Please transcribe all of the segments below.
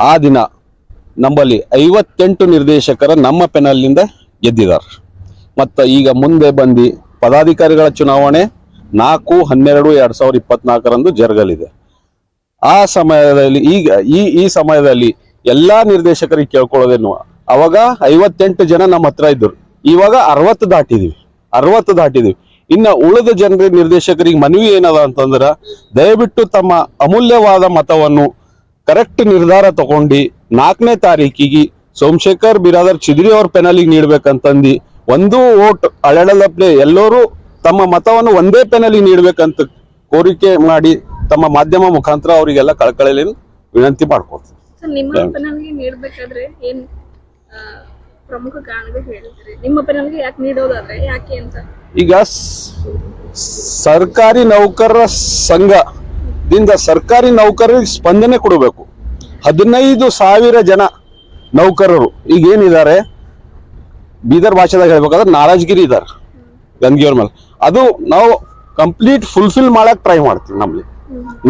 ಆ ದಿನ ನಮ್ಮಲ್ಲಿ ಐವತ್ತೆಂಟು ನಿರ್ದೇಶಕರ ನಮ್ಮ ಪೆನಲ್ನಿಂದ ಗೆದ್ದಿದ್ದಾರೆ. ಮತ್ತು ಈಗ ಮುಂದೆ ಬಂದು ಪದಾಧಿಕಾರಿಗಳ ಚುನಾವಣೆ ನಾಲ್ಕು, ಹನ್ನೆರಡು, ಎರಡು ಸಾವಿರದ ಇಪ್ಪತ್ನಾಲ್ಕರಂದು ಜರುಗಲಿದೆ. ಆ ಸಮಯದಲ್ಲಿ ಈಗ ಈ ಈ ಸಮಯದಲ್ಲಿ ಎಲ್ಲ ನಿರ್ದೇಶಕರಿಗೆ ಕೇಳ್ಕೊಳ್ಳೋದೇನು, ಅವಾಗ ಐವತ್ತೆಂಟು ಜನ ನಮ್ಮ ಹತ್ರ ಇದ್ದರು. ಇವಾಗ ಅರವತ್ತು ದಾಟಿದೀವಿ ಅರವತ್ತು ದಾಟಿದೀವಿ. ಇನ್ನು ಉಳಿದ ಜನರ ನಿರ್ದೇಶಕರಿಗೆ ಮನವಿ ಏನದ ಅಂತಂದ್ರೆ, ದಯವಿಟ್ಟು ತಮ್ಮ ಅಮೂಲ್ಯವಾದ ಮತವನ್ನು ಕರೆಕ್ಟ್ ನಿರ್ಧಾರ ತಗೊಂಡು ನಾಲ್ಕನೇ ತಾರೀಕಿಗೆ ಸೋಮಶೇಖರ್ ಬಿರಾದರ್ ಚಿದ್ರಿ ಅವ್ರ ಪೆನಲಿಗೆ ನೀಡ್ಬೇಕಂತಂದು ಒಂದು ಓಟ್ ಅಳೆಳಲಪ್ಲೆ ಎಲ್ಲರೂ ತಮ್ಮ ಮತವನ್ನು ಒಂದೇ ಪೆನಲಿಗೆ ನೀಡ್ಬೇಕಂತ ಕೋರಿಕೆ ಮಾಡಿ ತಮ್ಮ ಮಾಧ್ಯಮ ಮುಖಾಂತರ ಅವರಿಗೆಲ್ಲ ಕಳಕಳಿ ವಿನಂತಿ ಅಂತ? ಈಗ ಸರ್ಕಾರಿ ನೌಕರರ ಸಂಘದಿಂದ ಸರ್ಕಾರಿ ನೌಕರರಿಗೆ ಸ್ಪಂದನೆ ಕೊಡಬೇಕು. ಹದಿನೈದು ಸಾವಿರ ಜನ ನೌಕರರು ಈಗ ಏನಿದ್ದಾರೆ? ಬೀದರ್ ಭಾಷೆದಾಗ ಹೇಳ್ಬೇಕಾದ್ರೆ ನಾರಾಜ್ಗಿರಿ ಇದ್ದಾರೆ. ಗಂಗಿಯವ್ರ ಮೇಲೆ. ಅದು ನಾವು ಕಂಪ್ಲೀಟ್ ಫುಲ್ಫಿಲ್ ಮಾಡಕ್ ಟ್ರೈ ಮಾಡ್ತೀವಿ ನಮ್ಮಲ್ಲಿ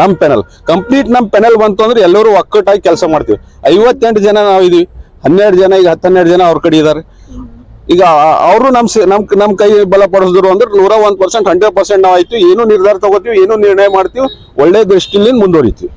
ನಮ್ಮ ಪೆನಲ್ ಕಂಪ್ಲೀಟ್ ನಮ್ಮ ಪೆನಲ್ ಬಂತು ಅಂದ್ರೆ ಎಲ್ಲರೂ ಒಕ್ಕಟ್ಟಾಗಿ ಕೆಲಸ ಮಾಡ್ತೀವಿ. ಐವತ್ತೆಂಟು ಜನ ನಾವು ಇದೀವಿ ಹನ್ನೆರಡು ಜನ, ಈಗ ಹತ್ತೆರಡು ಜನ ಅವ್ರ ಕಡೆ ಇದಾರೆ ಈಗ ಅವರು ನಮ್ ನಮ್ ನಮ್ ಕೈ ಬಲ ಪಡಿಸಿದ್ರು ಅಂದ್ರೆ ನೂರ ಒಂದ್ ಪರ್ಸೆಂಟ್ ಹಂಡ್ರೆಡ್ ಪರ್ಸೆಂಟ್ ನಾವು ಆಯ್ತು ಏನು ನಿರ್ಧಾರ ತಗೋತೀವಿ, ಏನು ನಿರ್ಣಯ ಮಾಡ್ತೀವಿ, ಒಳ್ಳೆ ದೃಷ್ಟಿಲಿ ಮುಂದುವರಿತೀವಿ.